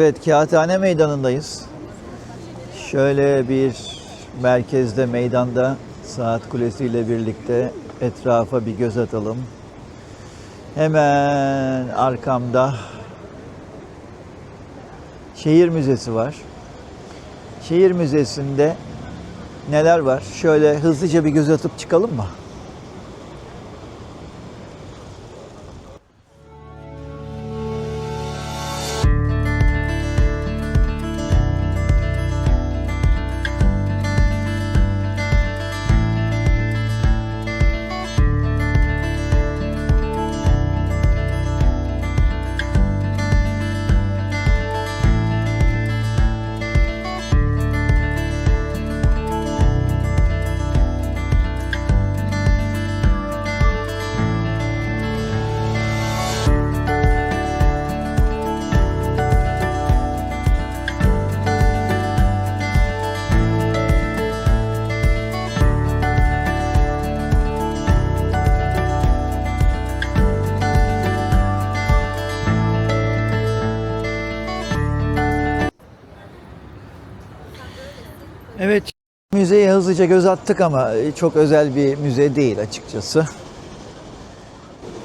Evet, Kağıthane Meydanı'ndayız. Şöyle bir merkezde, meydanda Saat Kulesi ile birlikte etrafa bir göz atalım. Hemen arkamda Şehir Müzesi var. Şehir Müzesi'nde neler var? Şöyle hızlıca bir göz atıp çıkalım mı? Müzeye hızlıca göz attık ama çok özel bir müze değil açıkçası.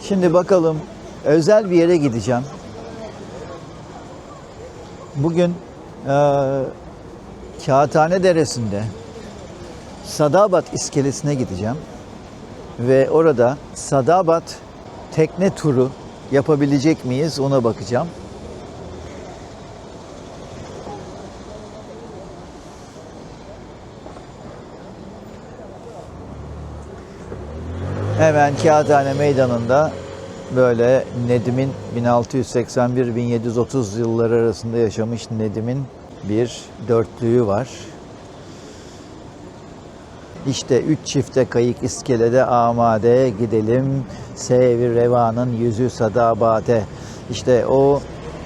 Şimdi bakalım özel bir yere gideceğim. Bugün eee Kağıthane Deresi'nde Sadabat iskelesine gideceğim. Ve orada Sadabat tekne turu yapabilecek miyiz ona bakacağım. Hemen Kağıthane Meydanı'nda böyle Nedim'in 1681-1730 yılları arasında yaşamış Nedim'in bir dörtlüğü var. İşte üç çifte kayık iskelede amade gidelim sevi revanın yüzü sadabate. İşte o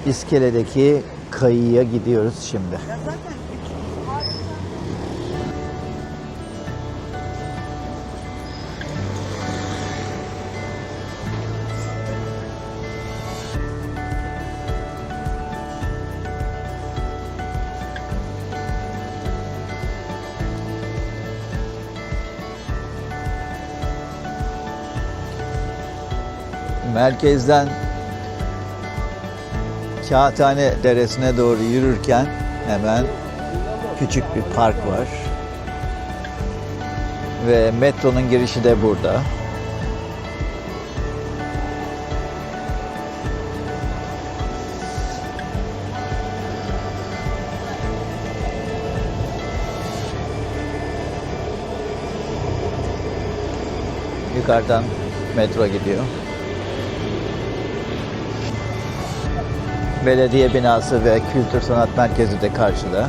iskeledeki kayıya gidiyoruz şimdi. Merkezden Kağıthane Deresi'ne doğru yürürken hemen küçük bir park var. Ve metronun girişi de burada. Yukarıdan metro gidiyor. Belediye binası ve Kültür Sanat Merkezi de karşıda.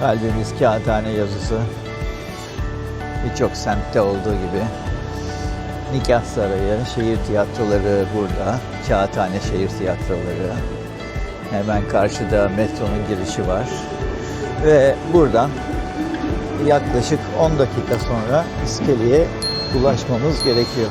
Kalbimiz kağıthane yazısı. Birçok semtte olduğu gibi. Nikah Sarayı, şehir tiyatroları burada. Kağıthane şehir tiyatroları. Hemen karşıda metronun girişi var. Ve buradan yaklaşık 10 dakika sonra iskeleye ulaşmamız gerekiyor.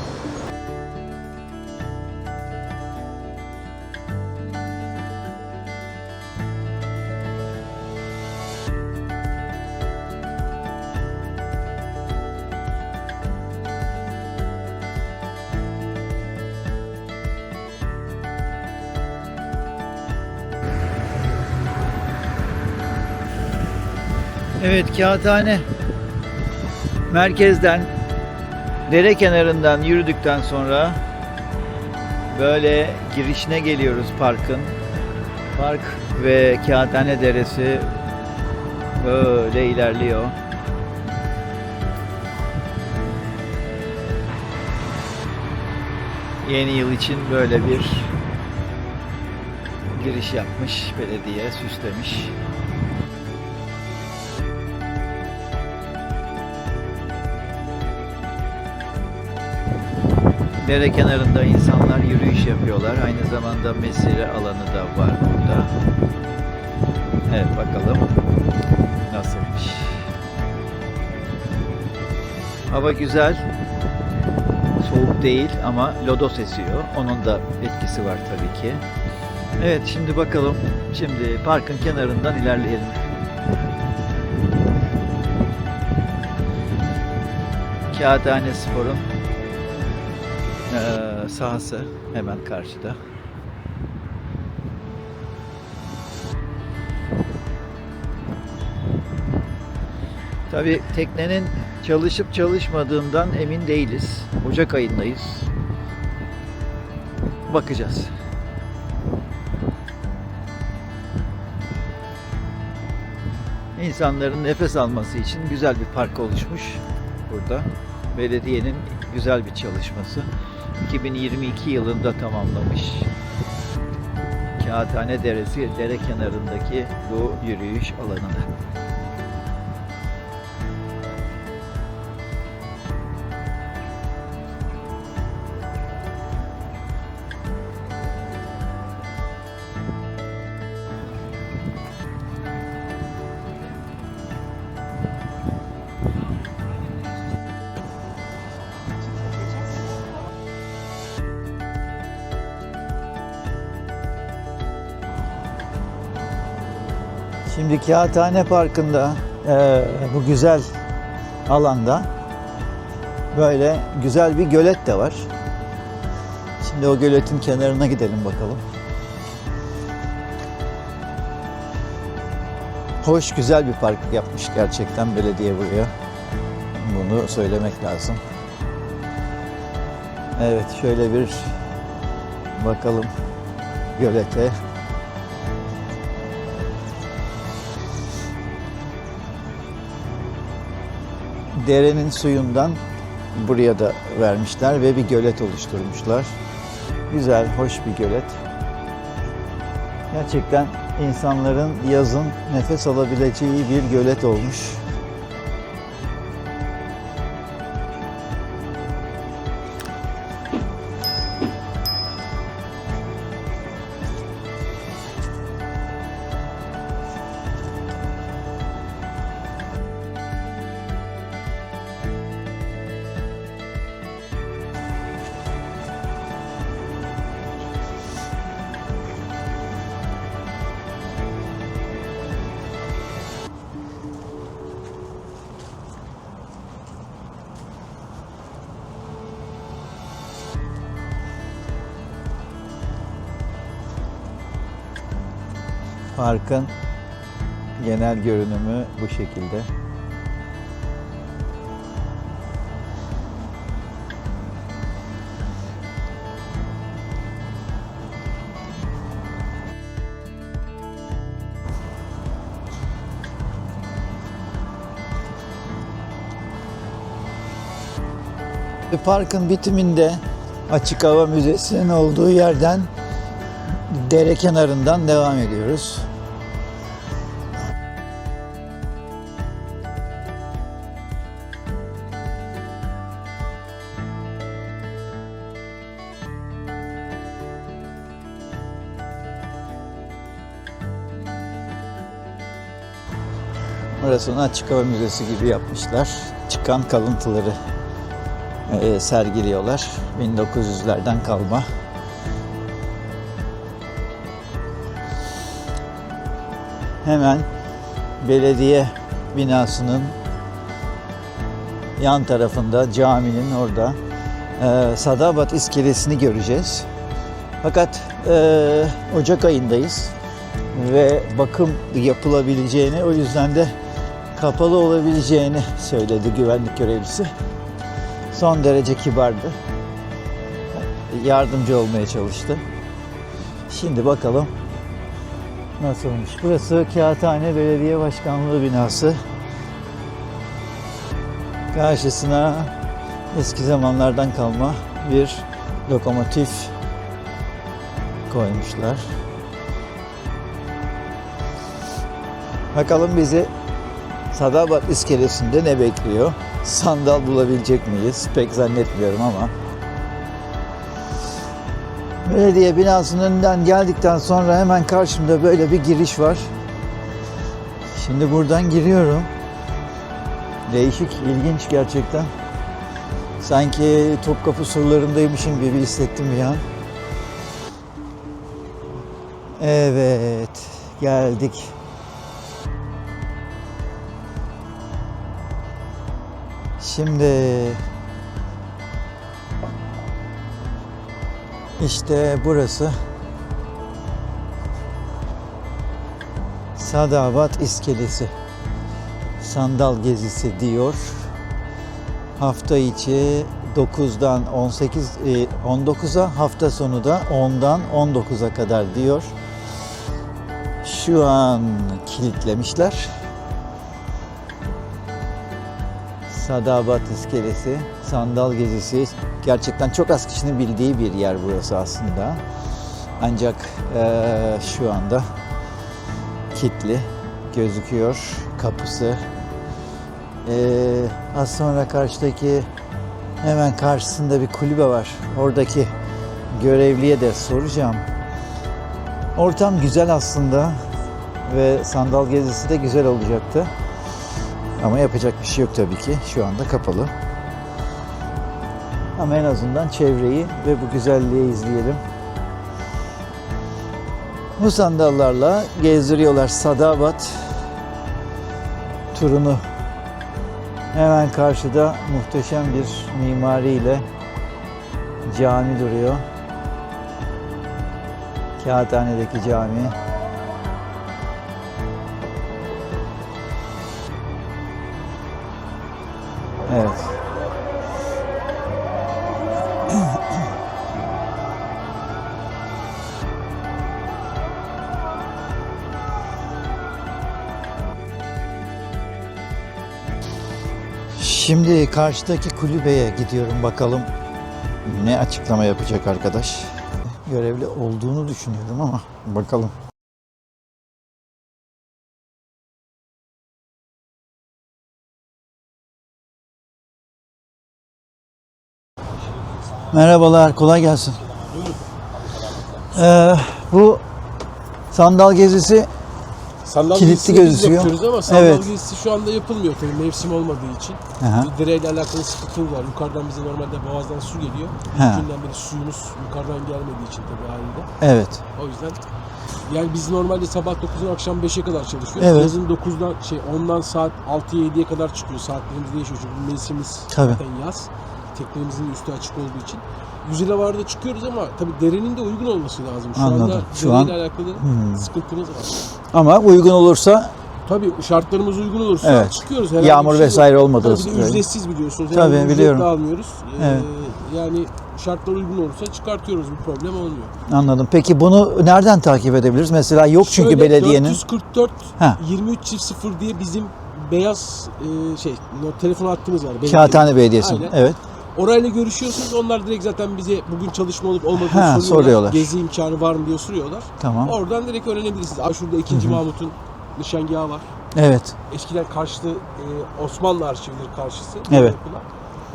Evet Kağıthane merkezden dere kenarından yürüdükten sonra böyle girişine geliyoruz parkın. Park ve Kağıthane Deresi böyle ilerliyor. Yeni yıl için böyle bir giriş yapmış belediye, süslemiş. Dere kenarında insanlar yürüyüş yapıyorlar. Aynı zamanda mesire alanı da var burada. Evet bakalım nasılmış. Hava güzel. Soğuk değil ama lodos esiyor. Onun da etkisi var tabii ki. Evet şimdi bakalım. Şimdi parkın kenarından ilerleyelim. Kağıthane Spor'un eee, sahası hemen karşıda. Tabii teknenin çalışıp çalışmadığından emin değiliz. Ocak ayındayız. Bakacağız. İnsanların nefes alması için güzel bir park oluşmuş burada. Belediyenin güzel bir çalışması. 2022 yılında tamamlamış. Kağıthane Deresi dere kenarındaki bu yürüyüş alanını. Şimdi Kağıthane Parkı'nda eee, bu güzel alanda böyle güzel bir gölet de var. Şimdi o göletin kenarına gidelim bakalım. Hoş güzel bir park yapmış gerçekten belediye buraya. Bunu söylemek lazım. Evet şöyle bir bakalım gölete. Derenin suyundan buraya da vermişler ve bir gölet oluşturmuşlar. Güzel, hoş bir gölet. Gerçekten insanların yazın nefes alabileceği bir gölet olmuş. Parkın genel görünümü bu şekilde. Parkın bitiminde Açık Hava Müzesi'nin olduğu yerden dere kenarından devam ediyoruz. Orasını açık hava müzesi gibi yapmışlar. Çıkan kalıntıları e, sergiliyorlar. 1900'lerden kalma. Hemen belediye binasının yan tarafında caminin orada e, Sadabat iskelesini göreceğiz. Fakat e, Ocak ayındayız ve bakım yapılabileceğini o yüzden de kapalı olabileceğini söyledi güvenlik görevlisi. Son derece kibardı. Yardımcı olmaya çalıştı. Şimdi bakalım nasılmış. Burası Kağıthane Belediye Başkanlığı binası. Karşısına eski zamanlardan kalma bir lokomotif koymuşlar. Bakalım bizi Sadabat iskelesinde ne bekliyor? Sandal bulabilecek miyiz? Pek zannetmiyorum ama. Belediye binasının önünden geldikten sonra hemen karşımda böyle bir giriş var. Şimdi buradan giriyorum. Değişik, ilginç gerçekten. Sanki Topkapı surlarındaymışım gibi hissettim bir an. Evet, geldik. Şimdi işte burası Sadabat İskelesi. Sandal gezisi diyor. Hafta içi 9'dan 18 e, 19'a hafta sonu da 10'dan 19'a kadar diyor. Şu an kilitlemişler. Sadabat İskelesi, Sandal Gezisi. Gerçekten çok az kişinin bildiği bir yer burası aslında. Ancak eee, şu anda kilitli gözüküyor kapısı. Eee, az sonra karşıdaki hemen karşısında bir kulübe var. Oradaki görevliye de soracağım. Ortam güzel aslında ve sandal gezisi de güzel olacaktı. Ama yapacak bir şey yok tabii ki. Şu anda kapalı. Ama en azından çevreyi ve bu güzelliği izleyelim. Bu sandallarla gezdiriyorlar Sadabat turunu. Hemen karşıda muhteşem bir mimariyle cami duruyor. Kağıthane'deki cami. Evet. Şimdi karşıdaki kulübeye gidiyorum bakalım ne açıklama yapacak arkadaş. Görevli olduğunu düşünüyorum ama bakalım. Merhabalar, kolay gelsin. Ee, bu sandal gezisi Sandal Kilitli gezisini biz gözüküyor. yapıyoruz ama sandal Evet. gezisi şu anda yapılmıyor tabii mevsim olmadığı için. Aha. Bir Direğiyle alakalı sıkıntımız var. Yukarıdan bize normalde boğazdan su geliyor. Ha. Günden beri suyumuz yukarıdan gelmediği için tabii haliyle. evet. O yüzden yani biz normalde sabah 9'dan akşam 5'e kadar çalışıyoruz. Evet. Yazın 9'dan şey 10'dan saat 6'ya 7'ye kadar çıkıyor. Saatlerimiz değişiyor çünkü mevsimimiz Tabii. zaten yaz. Teknemizin üstü açık olduğu için. Yüzüne vardı çıkıyoruz ama tabii derenin de uygun olması lazım. Şu Anladım. anda Şu dereyle an- alakalı Hmm. sıkıntımız var. Ama uygun olursa Tabii şartlarımız uygun olursa Evet. çıkıyoruz. Herhangi Yağmur şey vesaire yok. olmadığı Tabii de ücretsiz biliyorsunuz. Tabii, Herhangi ücret biliyorum. de almıyoruz. Ee, Evet. yani şartlar uygun olursa çıkartıyoruz. Bir problem olmuyor. anladım. Peki bunu nereden takip edebiliriz? Mesela yok çünkü Şöyle, belediyenin. 444 Ha. 23 çift 0 diye bizim beyaz e, şey telefon hattımız var. belediyenin. Kağıthane Belediyesi. Aynen. Evet. Orayla görüşüyorsunuz. Onlar direkt zaten bize bugün çalışma olup olmadığını Ha, soruyorlar. soruyorlar. Gezi imkanı var mı diye soruyorlar. Tamam. Oradan direkt öğrenebilirsiniz. Aa, şurada 2. Mahmut'un nişangahı var. Evet. Eskiden karşıtı e, Osmanlı arşivleri karşısı. Evet. Yapılan.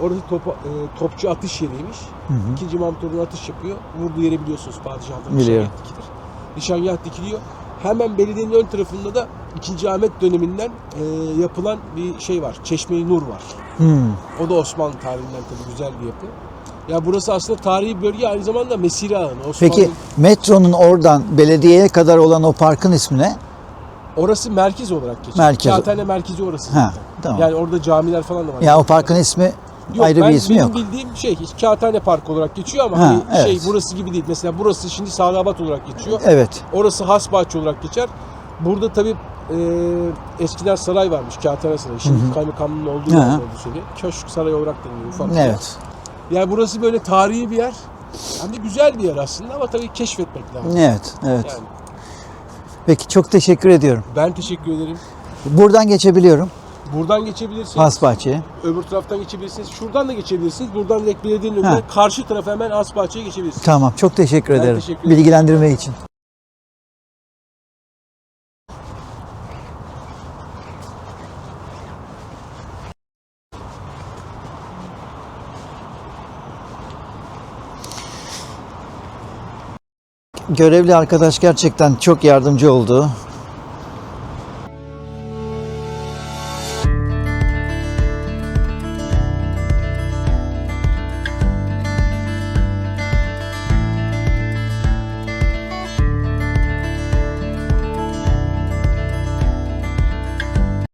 Orası topa, e, topçu atış yeriymiş. Hı hı. İkinci Mahmut oradan atış yapıyor. Vurduğu yeri biliyorsunuz padişahın Biliyorum. nişangah dikilir. Nişangah dikiliyor. Hemen belediyenin ön tarafında da 2. Ahmet döneminden e, yapılan bir şey var. Çeşme-i Nur var. Hmm. O da Osmanlı tarihinden tabii güzel bir yapı. Ya burası aslında tarihi bölge aynı zamanda mesire alanı. Osmanlı, Peki metronun oradan belediyeye kadar olan o parkın ismi ne? orası merkez olarak geçiyor. Merkez. Kağıthane merkezi orası Ha, tamam. Yani orada camiler falan da var. Ya o parkın ismi Yok, ayrı ben, bir ismi benim yok. bildiğim şey Kağıthane Park olarak geçiyor ama Ha, hani evet. şey burası gibi değil. Mesela burası şimdi Sadabat olarak geçiyor. Evet. Orası Hasbahçe olarak geçer. Burada tabii e, eskiden saray varmış Kağıthane Sarayı. Şimdi Hı hı. kaymakamlığın olduğu yer oldu seni. Köşk Sarayı olarak deniliyor ufak bir yer. Evet. Yani burası böyle tarihi bir yer. Hem de güzel bir yer aslında ama tabii keşfetmek lazım. Evet. Evet. Yani Peki çok teşekkür ediyorum. ben teşekkür ederim. Buradan geçebiliyorum. Buradan geçebilirsiniz. Hasbahçe'ye. Öbür taraftan geçebilirsiniz. Şuradan da geçebilirsiniz. Buradan direkt belediyenin önüne. Karşı tarafa hemen Hasbahçe'ye geçebilirsiniz. Tamam. Çok teşekkür Ben ederim. teşekkür ederim. Bilgilendirme için. Görevli arkadaş gerçekten çok yardımcı oldu.